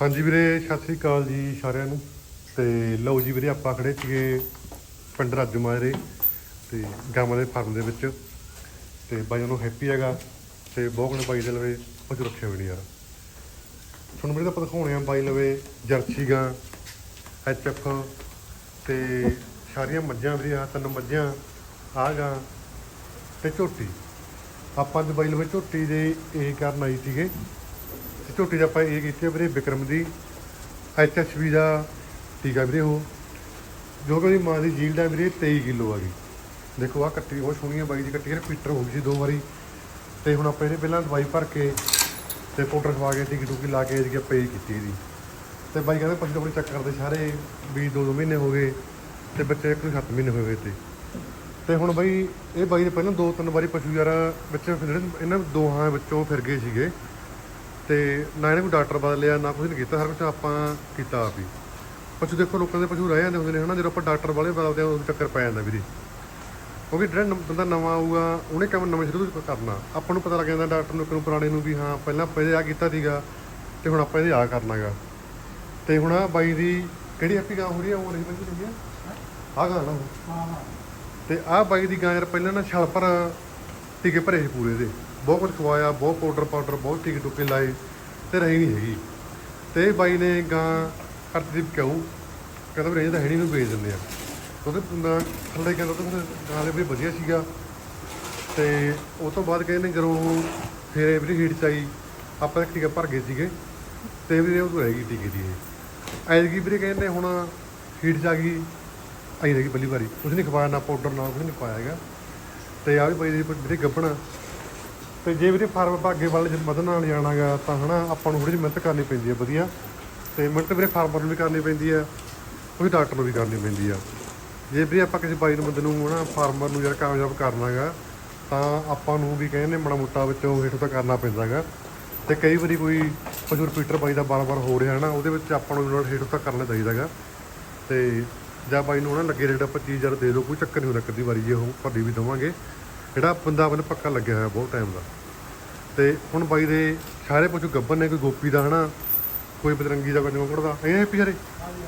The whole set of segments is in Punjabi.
ਹਾਂਜੀ ਵੀਰੇ, ਸਤਿ ਸ੍ਰੀ ਅਕਾਲ ਜੀ ਸਾਰਿਆਂ ਨੂੰ। ਤੇ ਲਓ ਜੀ ਵੀਰੇ, ਆਪਾਂ ਖੜੇ ਸੀਗੇ ਪਿੰਡ ਰਾਜੂ ਮਾਜਰੇ ਤੇ ਗਾਵਾਂ ਦੇ ਫਾਰਮ ਦੇ ਵਿੱਚ। ਤੇ ਬਾਈ ਉਹਨੂੰ ਹੈਪੀ ਹੈਗਾ ਤੇ ਬਹੁਤ ਬਾਈ ਦੇ ਲਵੇ ਕੁਝ ਰੱਖਿਆ ਵੀ ਨਹੀਂ ਯਾਰ। ਤੁਹਾਨੂੰ ਵੀਰੇ ਤਾਂ ਆਪਾਂ ਦਿਖਾਉਣੇ ਆ ਬਾਈ ਲਵੇ ਜਰਸੀ ਗਾਂ ਐਚਐਫ ਤੇ ਸਾਰੀਆਂ ਮੱਝਾਂ ਵੀਰੇ ਆ ਤਿੰਨ ਮੱਝਾਂ ਆ ਗਾਂ ਤੇ ਝੋਟੀ। ਆਪਾਂ ਅੱਜ ਬਾਈ ਲਵੇ ਝੋਟੀ ਦੇ ਇਹ ਕਰਨ ਆਈ ਸੀਗੇ। ਤੇ ਝੋਟੀ ਦਾ ਆਪਾਂ ਇਹ ਕੀਤੀ ਆ ਵੀਰੇ ਵਿਕਰਮ ਦੀ ਐਚਐਸਵੀ ਦਾ ਟੀਕਾ ਵੀਰੇ ਉਹ। ਜੋ ਕਿ ਉਹਦੀ ਮਾਂ ਦੀ ਜੀਲਡ ਹੈ ਵੀਰੇ 23 ਕਿਲੋ ਆ ਗਈ। ਦੇਖੋ ਆ ਕੱਟੀ ਬਹੁਤ ਸੋਹਣੀ ਆ ਬਾਈ ਦੀ ਕੱਟੀ ਪੀਟਰ ਹੋ ਗਈ ਸੀ ਦੋ ਵਾਰੀ। ਤੇ ਹੁਣ ਆਪਾਂ ਇਹਨੇ ਪਹਿਲਾਂ ਦਵਾਈ ਭਰ ਕੇ ਤੇ ਪਾਊਡਰ ਖਵਾ ਕੇ ਟੀਕੀ ਟੂਕੀ ਲਾ ਕੇ ਇਹਦੀ ਪੇ ਕੀਤੀ ਇਹਦੀ। ਤੇ ਬਾਈ ਕਹਿੰਦੇ ਪਸ਼ੂ ਆਪਣੇ ਚੱਕਰ ਕਰਦੇ ਸਾਰੇ, ਵੀ ਦੋ ਦੋ ਮਹੀਨੇ ਹੋ ਗਏ ਤੇ ਬੱਚੇ ਇੱਕ ਨੂੰ 7 ਮਹੀਨੇ ਹੋਏ ਹੋਏ ਤੇ ਤੇ ਹੁਣ ਬਾਈ ਇਹ ਬਾਈ ਨੇ ਪਹਿਲਾਂ ਦੋ ਤਿੰਨ ਵਾਰੀ ਪਸ਼ੂ ਯਾਰ ਬੱਚੇ ਜਿਹੜੇ ਇਹਨਾਂ ਦੋਹਾਂ ਵਿੱਚੋਂ ਫਿਰ ਗਏ ਸੀਗੇ। ਤੇ ਨਾ ਇਹਨੇ ਕੋਈ ਡਾਕਟਰ ਬਦਲਿਆ ਨਾ ਕੁਝ ਨਹੀਂ ਕੀਤਾ ਸਾਰਾ ਕੁਝ ਆਪਾਂ ਕੀਤਾ ਆਪ ਹੀ। ਪਸ਼ੂ ਦੇਖੋ ਲੋਕਾਂ ਦੇ ਪਸ਼ੂ ਰਹਿ ਜਾਂਦੇ ਹੁੰਦੇ ਨੇ ਹਨਾ? ਜਦੋਂ ਆਪਾਂ ਡਾਕਟਰ ਵਾਲੇ ਬਦਲਦੇ ਆ ਉਦੋਂ ਚੱਕਰ ਪੈ ਜਾਂਦਾ ਵੀਰੇ। ਕਿਉਂਕਿ ਜਿਹੜਾ ਨ- ਬੰਦਾ ਨਵਾਂ ਆਊਗਾ ਉਹਨੇ ਕੰਮ ਨਵੇਂ ਸ਼ੁਰੂ ਤੋਂ ਕਰਨਾ? ਆਪਾਂ ਨੂੰ ਪਤਾ ਲੱਗ ਜਾਂਦਾ ਡਾਕਟਰ ਨੂੰ ਨੂੰ ਪੁਰਾਣੇ ਨੂੰ ਵੀ ਹਾਂ ਪਹਿਲਾਂ ਇਹਦੇ ਆ ਕੀਤਾ ਸੀਗਾ ਤੇ ਹੁਣ ਆਪਾਂ ਇਹਦੇ ਆ ਕਰਨਾਗਾ। ਤੇ ਹੁਣ ਆ ਬਾਈ ਦੀ ਕਿਹੜੀ ਹੈਪੀ ਗਾਂ ਹੋ ਰਹੀ ਆ? ਉਹ ਨਹੀਂ ਮੈਨੂੰ ਲੱਗੀ ਆ? ਗਾਂ ਨਾ ਉਹ। ਹਾਂ ਹਾਂ। ਤੇ ਆਹ ਬਾਈ ਦੀ ਗਾਂ ਯਾਰ ਪਹਿਲਾਂ ਨਾ ਛਲ ਪਰ ਟੀਕੇ ਭਰੇ ਸੀ ਪੂਰੇ ਦੇ। ਬਹੁਤ ਕੁਝ ਖਵਾਇਆ, ਬਹੁਤ ਪਾਊਡਰ ਪਾਊਡਰ ਬਹੁਤ ਟੀਕੇ ਟੁਕੇ ਲਾਏ ਤੇ ਰਹੀ ਨਹੀਂ ਹੈਗੀ। ਤੇ ਬਾਈ ਨੇ ਗਾਂ ਕਰਤਦੀਪ ਕਿਉਂ? ਕਹਿੰਦਾ ਵੀ ਇਹ ਤਾਂ ਹੈ ਨਹੀਂ ਨੂੰ ਵੇਚ ਦਿੰਦੇ ਆ। ਉਹਦੇ ਨਾ ਥੱਲੇ ਕਹਿੰਦਾ ਤਾਂ ਫਿਰ ਗਾਂ ਦੇ ਵੀ ਵਧੀਆ ਸੀਗਾ। ਤੇ ਉਹ ਤੋਂ ਬਾਅਦ ਕਹਿੰਦੇ ਜਦੋਂ ਉਹ ਫੇਰ ਵੀ ਹੀਟ ਚ ਆਈ, ਆਪਾਂ ਇੱਕ ਟੀਕਾ ਭਰ ਗਏ ਸੀਗੇ। ਤੇ ਵੀਰੇ ਉਹ ਰਹਿ ਗਈ ਟੀਕੇ ਦੀ ਇਹ। ਐਤਕੀ ਵੀਰੇ ਕਹਿੰਦੇ ਹੁਣ ਹੀਟ ਚ ਆ ਗਈ, ਆਈ ਰਹੀ ਪਹਿਲੀ ਵਾਰੀ। ਕੁਝ ਨਹੀਂ ਖਵਾਇਆ, ਨਾ ਪਾਊਡਰ ਨਾ ਕੁਝ ਨਹੀਂ ਖਵਾਇਆ ਹੈਗਾ। ਤੇ ਆ ਵੀ ਬਾਈ ਦੀ ਵੀਰੇ ਗੱਭਣਾ ਤੇ ਜੇ ਵੀਰੇ ਫਾਰਮ ਆਪਾਂ ਅੱਗੇ ਵੱਲ ਵਧਣ ਨਾਲ ਜਾਣਾਗਾ ਤਾਂ ਹਨਾ ਆਪਾਂ ਨੂੰ ਥੋੜੀ ਜਿਹੀ ਮਿਹਨਤ ਕਰਨੀ ਪੈਂਦੀ ਹੈ ਵਧੀਆ। ਤੇ ਮਿਹਨਤ ਵੀਰੇ ਫਾਰਮਰ ਨੂੰ ਵੀ ਕਰਨੀ ਪੈਂਦੀ ਹੈ ਕੋਈ ਡਾਕਟਰ ਨੂੰ ਵੀ ਕਰਨੀ ਪੈਂਦੀ ਆ। ਜੇ ਵੀਰੇ ਆਪਾਂ ਕਿਸੇ ਬਾਈ ਨੂੰ ਬੰਦੇ ਨੂੰ ਹਨਾ ਫਾਰਮਰ ਨੂੰ ਯਾਰ ਕਾਮਯਾਬ ਕਰਨਾਗਾ ਤਾਂ ਆਪਾਂ ਨੂੰ ਵੀ ਕਹਿੰਦੇ ਮਾੜਾ ਮੋਟਾ ਵਿੱਚੋਂ ਹੇਠੋਂ ਤਾਂ ਕਰਨਾ ਪੈਂਦਾਗਾ ਤੇ ਕਈ ਵਾਰੀ ਕੋਈ ਪਸ਼ੂ ਰਿਪੀਟਰ ਬਾਈ ਦਾ ਬਾਰ-ਬਾਰ ਹੋ ਰਿਹਾ ਹੈ ਨਾ ਉਹਦੇ ਵਿੱਚ ਆਪਾਂ ਨੂੰ ਨਾਲ ਹੇਠੋਂ ਤਾਂ ਕਰਨਾ ਚਾਹੀਦਾਗਾ ਤੇ ਜਾਂ ਬਾਈ ਨੂੰ ਉਹਨਾਂ ਲੱਗੇ ਰੇਟ ਆਪਾਂ 25000 ਦੇ ਦਿਓ, ਕੋਈ ਚੱਕਰ ਨਹੀਂ ਹੁੰਦਾ ਕਦੀ ਵਾਰੀ ਜੇ ਉਹ ਭਰਦੀ ਵੀ ਦਵਾਂਗੇ। ਜਿਹੜਾ ਬੰਦਾ ਆਪਣੇ ਪੱਕਾ ਲੱਗਿਆ ਹੋਇਆ ਬਹੁਤ ਟਾਈਮ ਦਾ। ਤੇ ਹੁਣ ਬਾਈ ਦੇ ਸਾਰੇ ਪਸ਼ੂ ਗੱਬਨ ਨੇ ਕੋਈ ਗੋਪੀ ਦਾ ਹਨਾ, ਕੋਈ ਬਦਰੰਗੀ ਦਾ ਕੋਈ ਨੌਕੜ ਦਾ? ਇਹ ਹੈਪੀ ਸਾਰੇ? ਹਾਂਜੀ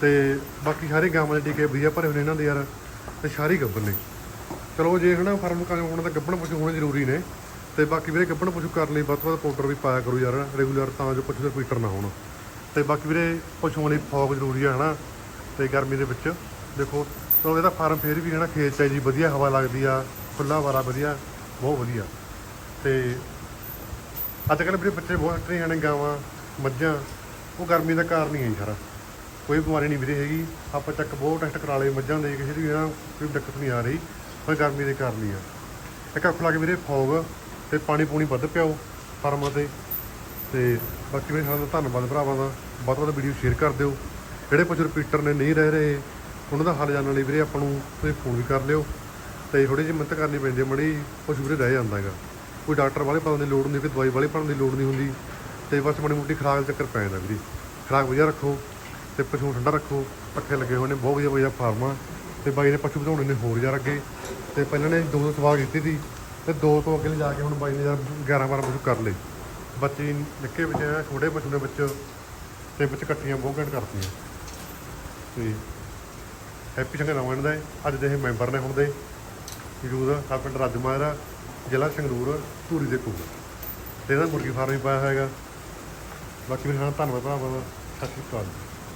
ਤੇ ਬਾਕੀ ਸਾਰੇ ਗਾਵਾਂ ਦੇ ਟੀਕੇ ਵਧੀਆ ਭਰੇ ਹੋਏ ਇਹਨਾਂ ਦੇ ਯਾਰ, ਤੇ ਸਾਰੇ ਹੀ ਗੱਬਨ ਨੇ। ਚਲੋ ਜੇ ਹਨਾ ਫਾਰਮ ਕਰਨ ਹੋਣਾ ਤਾਂ ਗੱਬਣ ਪਸ਼ੂ ਹੋਣੇ ਜ਼ਰੂਰੀ ਨੇ। ਤੇ ਬਾਕੀ ਵੀਰੇ ਗੱਬਣ ਪਸ਼ੂ ਕਰਨ ਲਈ, ਵੱਧ ਤੋਂ ਵੱਧ ਪਾਊਡਰ ਵੀ ਪਾਇਆ ਕਰੋ ਯਾਰ ਰੈਗੂਲਰ ਤਾਂ ਜੋ ਪਸ਼ੂ ਦਾ ਪੀਟਰ ਨਾ ਹੋਣ। ਤੇ ਬਾਕੀ ਵੀਰੇ ਪਸ਼ੂਆਂ ਲਈ ਫੌਗ ਜ਼ਰੂਰੀ ਆ ਹਨਾ। ਤੇ ਗਰਮੀ ਦੇ ਵਿੱਚ। ਦੇਖੋ ਚਲੋ ਇਹਦਾ ਫਾਰਮ ਫੇਰ ਵੀ ਹਨਾ ਖੇਤ ਚ ਹੈ ਜੀ, ਵਧੀਆ ਹਵਾ ਲੱਗਦੀ ਆ ਖੁੱਲਾ ਵਾਰਾ ਵਧੀਆ, ਬਹੁਤ ਵਧੀਆ। ਤੇ ਅੱਜ ਕੱਲ੍ਹ ਵੀਰੇ ਬੱਚੇ ਬਹੁਤ ਐਕਟਰੇ ਨੇ ਗਾਵਾਂ, ਮੱਝਾਂ, ਉਹ ਗਰਮੀ ਦਾ ਕਾਰਨ ਹੀ ਹੈ ਜੀ ਸਾਰਾ। ਕੋਈ ਬਿਮਾਰੀ ਨਹੀਂ ਵੀਰੇ ਹੈਗੀ। ਆਪਾਂ ਚੱਕ ਬਹੁਤ ਟੈਸਟ ਕਰਾ ਲਏ, ਮੱਝਾਂ ਦੇ, ਕਿਸੇ ਦੀ ਵੀ ਨਾ, ਕੋਈ ਦਿੱਕਤ ਨਹੀਂ ਆ ਰਹੀ, ਪਰ ਗਰਮੀ ਦੇ ਕਾਰਨ ਹੀ ਆ। ਇੱਕ ਅੱਖ ਲਾ ਕੇ ਵੀਰੇ ਫੌਗ ਤੇ ਪਾਣੀ ਪੂਣੀ ਵੱਧ ਪਿਆਓ ਫਾਰਮਾਂ ਤੇ। ਤੇ ਬਾਕੀ ਮੇਰੇ ਸਾਰਿਆਂ ਦਾ ਧੰਨਵਾਦ ਭਰਾਵਾਂ ਦਾ। ਵੱਧ ਤੋਂ ਵੱਧ ਵੀਡੀਓ ਸ਼ੇਅਰ ਕਰ ਦਿਓ। ਜਿਹੜੇ ਪਸ਼ੂ ਰਿਪੀਟਰ ਨੇ ਨਹੀਂ ਰਹਿ ਰਹੇ? ਉਹਨਾਂ ਦਾ ਹੱਲ ਜਾਣਨ ਲਈ ਵੀਰੇ ਆਪਾਂ ਨੂੰ ਤੁਸੀਂ ਫੋਨ ਵੀ ਕਰ ਲਿਓ ਤੇ ਥੋੜੀ ਜਿਹੀ ਮਿਹਨਤ ਕਰਨੀ ਪੈਂਦੀ ਹੈ, ਮੜੀ ਪਸ਼ੂ ਵੀਰੇ ਰਹਿ ਜਾਂਦਾ ਹੈਗਾ। ਕੋਈ ਡਾਕਟਰ ਵਾਲੇ ਪਾਉਣ ਦੀ ਲੋੜ ਨਹੀਂ, ਕੋਈ ਦਵਾਈ ਵਾਲੇ ਪਾਉਣ ਦੀ ਲੋੜ ਨਹੀਂ ਹੁੰਦੀ। ਤੇ ਬਸ ਮਾੜੀ ਮੋਟੀ ਖੁਰਾਕ ਚੱਕਰ ਪੈ ਜਾਂਦਾ ਵੀਰੇ। ਖੁਰਾਕ ਵਧੀਆ ਰੱਖੋ ਤੇ ਪਸ਼ੂ ਨੂੰ ਠੰਡਾ ਰੱਖੋ। ਪੱਠੇ ਲੱਗੇ ਹੋਏ ਨੇ, ਬਹੁਤ ਵਧੀਆ ਵਧੀਆ ਫਾਰਮਾਂ ਤੇ ਬਾਈ ਨੇ ਪਸ਼ੂ ਵਧਾਉਣੇ ਨੇ ਹੋਰ ਯਾਰ ਅੱਗੇ। ਤੇ ਪਹਿਲਾਂ ਨੇ ਦੋ ਦੋ ਸਵਾਲ ਕੀਤੀ ਸੀ ਤੇ ਦੋ ਤੋਂ ਅੱਗੇ ਲਿਜਾ ਕੇ ਹੁਣ ਬਾਈ ਨੇ ਯਾਰ 11 12 ਪਸ਼ੂ ਕਰ ਲਏ। ਬੱਚੇ ਨਿੱਕੇ ਬੱਚੇ ਛੋਟੇ ਪਸ਼ੂ ਦੇ ਵਿੱਚ। ਤੇ ਵਿੱਚ ਇਕੱਠੀਆਂ ਬਹੁਤ ਘੱਟ ਕਰਤੀਆਂ। ਤੇ ਹੈਪੀ ਸੰਗ ਨਵਾਂ ਦਾ। ਅੱਜ ਦੇ ਇਹ ਮੈਂਬਰ ਨੇ ਹੁਣ ਦੇ। ਮੌਜੂਦ ਆ ਪਿੰਡ ਰਾਜਮਾਜਰਾ ਜ਼ਿਲ੍ਹਾ ਸੰਗਰੂਰ, ਧੂਰੀ ਦੇ ਕੋਲ। ਤੇ ਇਹਦਾ ਮੁਰਗੀ ਫਾਰਮ ਵੀ ਪਾਇਆ ਹੋਇਆ ਹੈਗਾ। ਬਾਕੀ ਮੇਰੇ ਨਾਲ ਧੰਨਵਾਦ ਭਰਾਵਾਂ ਦਾ। ਸਤਿ ਸ਼੍ਰੀ ਅਕਾਲ।